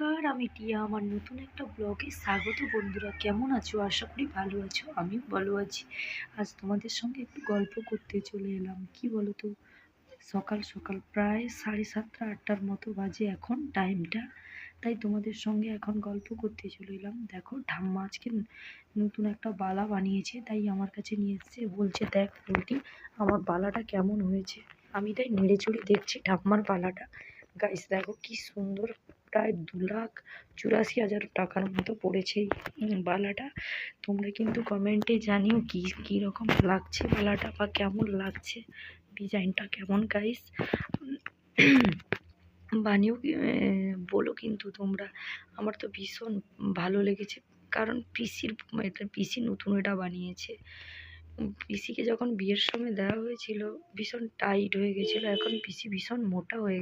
নমস্কার, আমি টিয়া। আমার নতুন একটা ব্লগে স্বাগত বন্ধুরা। কেমন আছো? আশা করি ভালো আছো আমি ভালো আছি। আজ তোমাদের সঙ্গে একটু গল্প করতে চলে এলাম। কি বলো তো সকাল সকাল প্রায় সাড়ে সাতটা, আটটার মতো বাজে এখন টাইমটা তাই তোমাদের সঙ্গে এখন গল্প করতে চলে এলাম। দেখো, ঠাম্মা আজকে নতুন একটা বালা বানিয়েছে, তাই আমার কাছে নিয়ে এসছে। বলছে, দেখ বলটি আমার বালাটা কেমন হয়েছে? আমি তাই নেড়ে চড়ে দেখছি ঠাম্মার বালাটা। গাইস দেখো কি সুন্দর প্রায় দু লাখ চুরাশি হাজার টাকার মতো পড়েছে বালাটা। তোমরা কিন্তু কমেন্টে জানিও কি কীরকম লাগছে বালাটা বা কেমন লাগছে? ডিজাইনটা কেমন গাইস বানিয়েও বলো কিন্তু তোমরা। আমার তো ভীষণ ভালো লেগেছে, কারণ পিসির, এটা পিসি নতুন এটা বানিয়েছে। পিসিকে যখন বিয়ের সময় দেওয়া হয়েছিল, ভীষণ টাইট হয়ে গেছিল, এখন পিসি ভীষণ মোটা হয়ে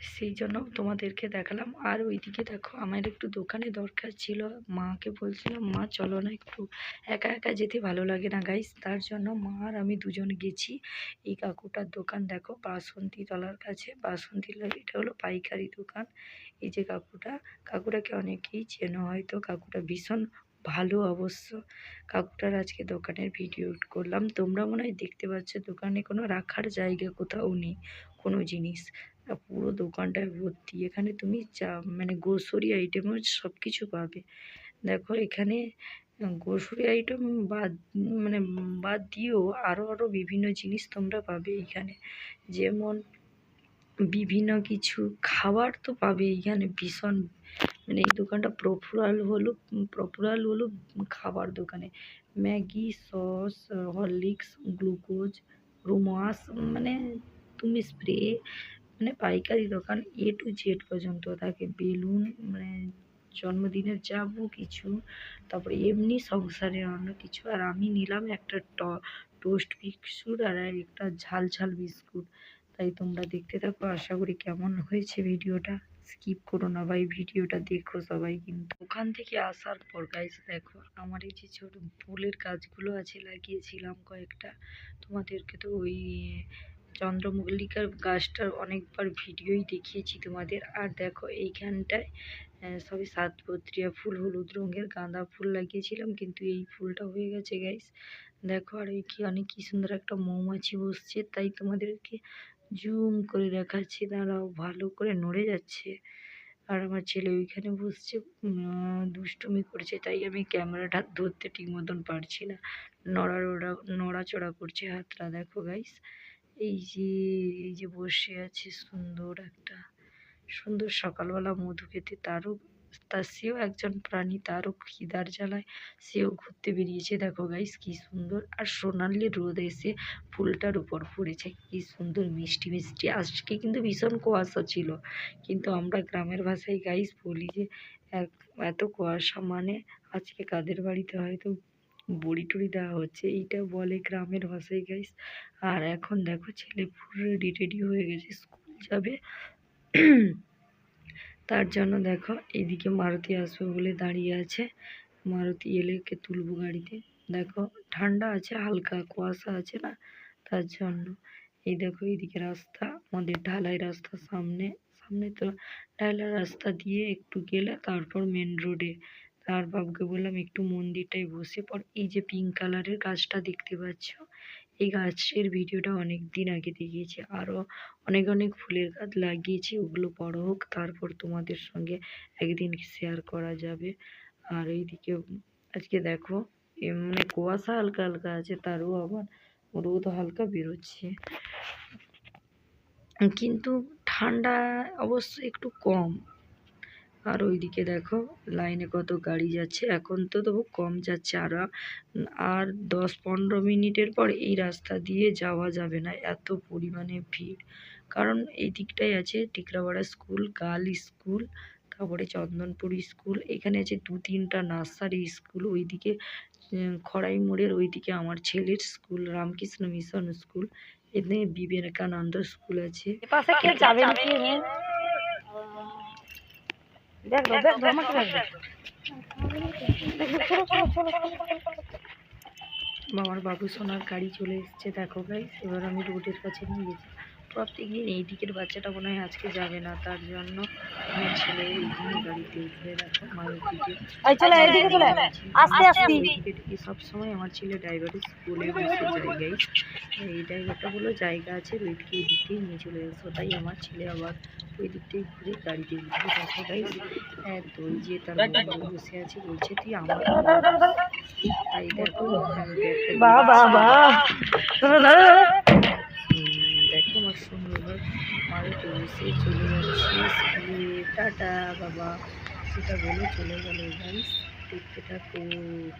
সেই জন্য তোমাদেরকে দেখালাম। আর ওইদিকে দেখো, আমার একটু দোকানে দরকার ছিল। মাকে বলছিলাম, মা, চলো না একটু একা একা যেতে ভালো লাগে না গাইস তার জন্য মা আর আমি দুজন গেছি। এই কাকুটার দোকান দেখো, বাসন্তী তলার কাছে। বাসন্তী তলা- এটা হলো পাইকারি দোকান। এই যে কাকুটা, কাকুটাকে অনেকেই চেনো হয়তো। কাকুটা ভীষণ ভালো অবশ্য। কাকুটার আজকে দোকানের ভিডিও করলাম। তোমরা মনে হয় দেখতে পাচ্ছ দোকানে কোনো রাখার জায়গা কোথাও নেই, কোনো জিনিস। পুরো দোকানটায় ভর্তি। এখানে তুমি চা মানে গ্রোসারি আইটেমও সব কিছু পাবে। দেখো এখানে গ্রোসারি আইটেম বাদ মানে বাদ দিয়েও আরও আরও বিভিন্ন জিনিস তোমরা পাবে এখানে। যেমন বিভিন্ন কিছু খাবার তো পাবে এখানে, ভীষণ মানে এই দোকানটা প্রফুরাল হলো প্রফুরাল হলো খাবার দোকানে। ম্যাগি, সস, হরলিক্স, গ্লুকোজ, রুমাস মানে তুমি স্প্রে মানে পাইকারি দোকান এ টু জেড পর্যন্ত। থাকে বেলুন মানে জন্মদিনের যাব কিছু, তারপরে এমনি সংসারের অন্য কিছু। আর আমি নিলাম একটা ট টোস্ট বিস্কুট আর একটা ঝাল ঝাল বিস্কুট। তাই তোমরা দেখতে থাকো, আশা করি কেমন হয়েছে ভিডিওটা। স্কিপ করো না ভাই, ভিডিওটা দেখো সবাই কিন্তু। ওখান থেকে আসার পর গাইস দেখো, আমার এই যে ছোট ফুলের গাছগুলো আছে, লাগিয়েছিলাম কয়েকটা। তোমাদেরকে তো ওই চন্দ্রমল্লিকার গাছটার অনেকবার ভিডিওই দেখিয়েছি তোমাদের। আর দেখো, এইখানটায় সবই সাতপত্রিয়া ফুল, হলুদ রঙের গাঁদা ফুল লাগিয়েছিলাম, কিন্তু এই ফুলটা হয়ে গেছে গাইস দেখো, আর এখানে কি সুন্দর একটা মৌমাছি বসছে, তাই তোমাদেরকে জুম করে দেখাচ্ছি। দাঁড়াও, ভালো করে নড়ে যাচ্ছে। আর আমার ছেলে ওইখানে বসছে দুষ্টুমি করছে, তাই আমি ক্যামেরাটা ধরতে ঠিক মতন পারছি না। নড়াচড়া নড়াচড়া করছে হাতটা, দেখো গাইস এই যে এই যে বসে আছে, সুন্দর একটা, সুন্দর সকালবেলা মধু খেতে। তারও, তা সেও একজন প্রাণী, তারও খিদার জ্বালায় সেও ঘুরতে বেরিয়েছে। দেখো গাইস কি সুন্দর। আর সোনালি রোদ এসে ফুলটার উপর পড়েছে। কি সুন্দর মিষ্টি মিষ্টি। আজকে কিন্তু ভীষণ কুয়াশা ছিল। কিন্তু আমরা গ্রামের ভাষায় গাইস বলি যে, এক- এত কুয়াশা মানে আজকে কাদের বাড়িতে হয়তো বড়ি টড়ি দেওয়া হচ্ছে। এইটা বলে গ্রামের ভাষায় গাইস আর এখন দেখো, ছেলে পুরো রেডি টেডি হয়ে গেছে, স্কুল যাবে। তার জন্য দেখো এইদিকে মারুতি আসবে বলে দাঁড়িয়ে আছে। মারুতি এলে কে তুলবো গাড়িতে? দেখো, ঠান্ডা আছে, হালকা, কুয়াশা আছে না? তার জন্য। এই দেখো, এইদিকে রাস্তা, আমাদের ঢালাই রাস্তা সামনে। সামনে তো ঢালাই রাস্তা দিয়ে একটু গেলে, তারপর মেন রোডে তার বাবুকে বললাম, একটু মন্দিরটায় বসে পর এই যে পিঙ্ক কালারের গাছটা দেখতে পাচ্ছ, এই গাছের ভিডিওটা অনেক দিন আগে দেখিয়েছি। আরও অনেক অনেক ফুলের গাছ লাগিয়েছি। ওগুলো বড় হোক, তারপর তোমাদের সঙ্গে একদিন শেয়ার করা যাবে। আর এইদিকে আজকে দেখো মানে কুয়াশা হালকা হালকা আছে, তারও আবার রোদ হালকা বেরোচ্ছে। কিন্তু ঠান্ডা অবশ্য একটু কম। আর ওইদিকে দেখো, লাইনে কত গাড়ি যাচ্ছে। এখন তো তবু কম যাচ্ছে। আর আর দশ পনেরো মিনিটের পর এই রাস্তা দিয়ে যাওয়া যাবে না, এত পরিমাণে ভিড়। কারণ এই দিকটাই আছে টিকরাপাড়া স্কুল, গার্ল স্কুল, তারপরে চন্দনপুর স্কুল, এখানে আছে দু তিনটা নার্সারি স্কুল। ওইদিকে খড়াই মোড়ের ওইদিকে আমার ছেলের স্কুল, রামকৃষ্ণ মিশন স্কুল, এখানে বিবেকানন্দ স্কুল আছে। দেখ দেখ দেখ আমাকে দেখ। আমার বাবু সোনার গাড়ি চলে এসছে দেখো গাইস এবার আমি রোডের কাছে নিয়ে গেছি। প্রত্যেক দিন এই দিকের বাচ্চাটা মনে হয় আজকে যাবে না তার জন্য আমার ছেলে এইখানে গাড়িতে উঠবে দেখো মায়ের দিকে এই চলে এদিকে সবসময় আমার ছেলে ড্রাইভারের স্কুলে বসে গাইস এই ড্রাইভারটা বলো জায়গা আছে রোহিতকে এই দিক নিয়ে চলে এসো। তাই আমার ছেলে আবার ওই দিক থেকে ঘুরে গাড়িতে উঠবে দেখো গাইস হ্যাঁ তো ওই যে তার বাবা বসে আছে বলছে তুই আমার তাই দেখো আমি মারে তো চলে যাচ্ছি। টাটা বাবা সেটা বলে চলে গেল গাইস দেখতে থাকো,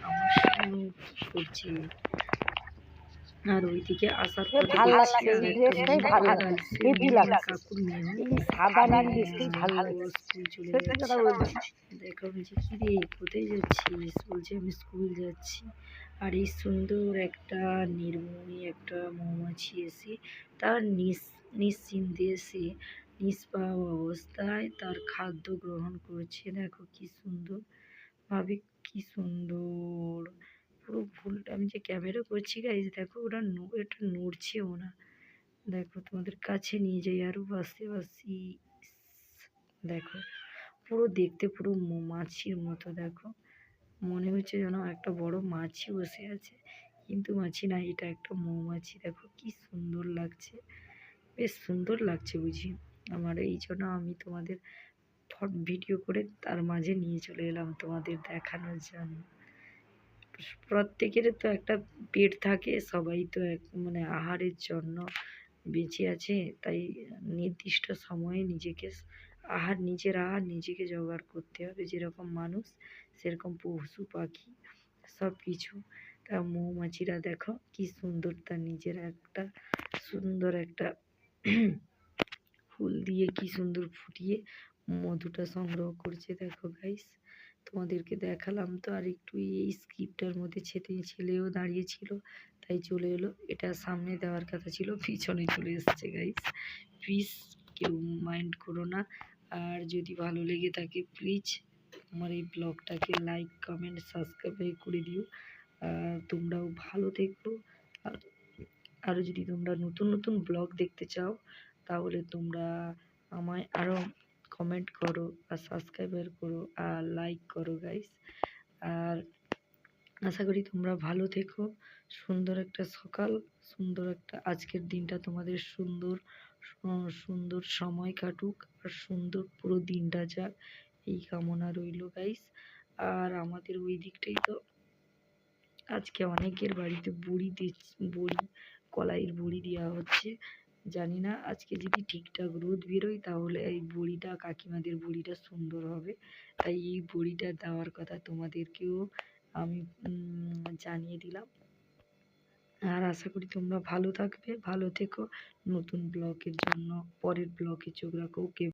আমার সঙ্গে করছে আর ওইদিকে আসার পর ভালো লাগছে, এই ড্রেসটাই ভালো লাগছে, হেভি লাগছে। এই সাদা নীল ড্রেসটাই ভালো লাগছে। চলে সত্যি কথা যাচ্ছে দেখো বলছি কি রে কোথায় যাচ্ছিস বলছে আমি স্কুল যাচ্ছি। আর এই সুন্দর একটা নির্মমী একটা মৌমাছি এসে তার নিস নিশ্চিন্তে এসে নিষ্পাপ অবস্থায় তার খাদ্য গ্রহণ করছে। দেখো কি সুন্দর ভাবে কি সুন্দর। পুরো ভুলটা আমি যে ক্যামেরা করছি গাইজ দেখো ওরা এটা নড়ছেও না। দেখো তোমাদের কাছে নিয়ে যাই, আরও বাসে বাসি দেখো, পুরো দেখতে পুরো মাছির মতো, দেখো। মনে হচ্ছে যেন একটা বড় মাছি বসে আছে, কিন্তু মাছি না, এটা একটা মৌমাছি, দেখো কি সুন্দর লাগছে। বেশ সুন্দর লাগছে বুঝি। আমার এই জন্য আমি তোমাদের ভিডিও করে তার মাঝে নিয়ে চলে এলাম তোমাদের দেখানোর জন্য। প্রত্যেকের তো একটা পেট থাকে, সবাই তো এক মানে আহারের জন্য বেঁচে আছে, তাই নির্দিষ্ট সময়ে নিজেকে আহার নিজের আহার নিজেকে জোগাড় করতে হবে। যেরকম মানুষ, সেরকম পশু পাখি সব কিছু তা মৌমাছিরা দেখো কি সুন্দর তার নিজের একটা সুন্দর একটা ফুল দিয়ে কি সুন্দর ফুটিয়ে মধুটা সংগ্রহ করছে। দেখো গাইস তোমাদেরকে দেখালাম তো আর একটু এই স্ক্রিপ্টটার মধ্যে ছেলে ছেলেও দাঁড়িয়ে ছিল তাই চলে এলো। এটা সামনে দেওয়ার কথা ছিল, পিছনে চলে এসেছে গাইস প্লিজ কেউ মাইন্ড করো না। আর যদি ভালো লেগে থাকে প্লিজ আমার এই ব্লগটাকে লাইক কমেন্ট সাবস্ক্রাইব করে দিও। আর তোমরাও ভালো থেকো। আর আরও যদি তোমরা নতুন নতুন ব্লগ দেখতে চাও, তাহলে তোমরা আমায় আরও কমেন্ট করো আর সাবস্ক্রাইবার করো আর লাইক করো গাইস আর আশা করি তোমরা ভালো থেকো। সুন্দর একটা সকাল, সুন্দর একটা আজকের দিনটা তোমাদের সুন্দর সুন্দর সময় কাটুক আর সুন্দর পুরো দিনটা যাক। এই কামনা রইল গাইস আর আমাদের ওই দিকটাই তো আজকে অনেকের বাড়িতে বড়ি দিচ্ছ- বড়ি, কলাইয়ের বড়ি দেওয়া হচ্ছে। জানি না, আজকে যদি ঠিকঠাক রোদ বেরোয় তাহলে এই বড়িটা কাকিমাদের বড়িটা সুন্দর হবে। তাই এই বড়িটা দেওয়ার কথা তোমাদেরকেও আমি জানিয়ে দিলাম। আর আশা করি তোমরা ভালো থাকবে, ভালো থেকো। নতুন ব্লগের জন্য পরের ব্লগে চোখ রাখো।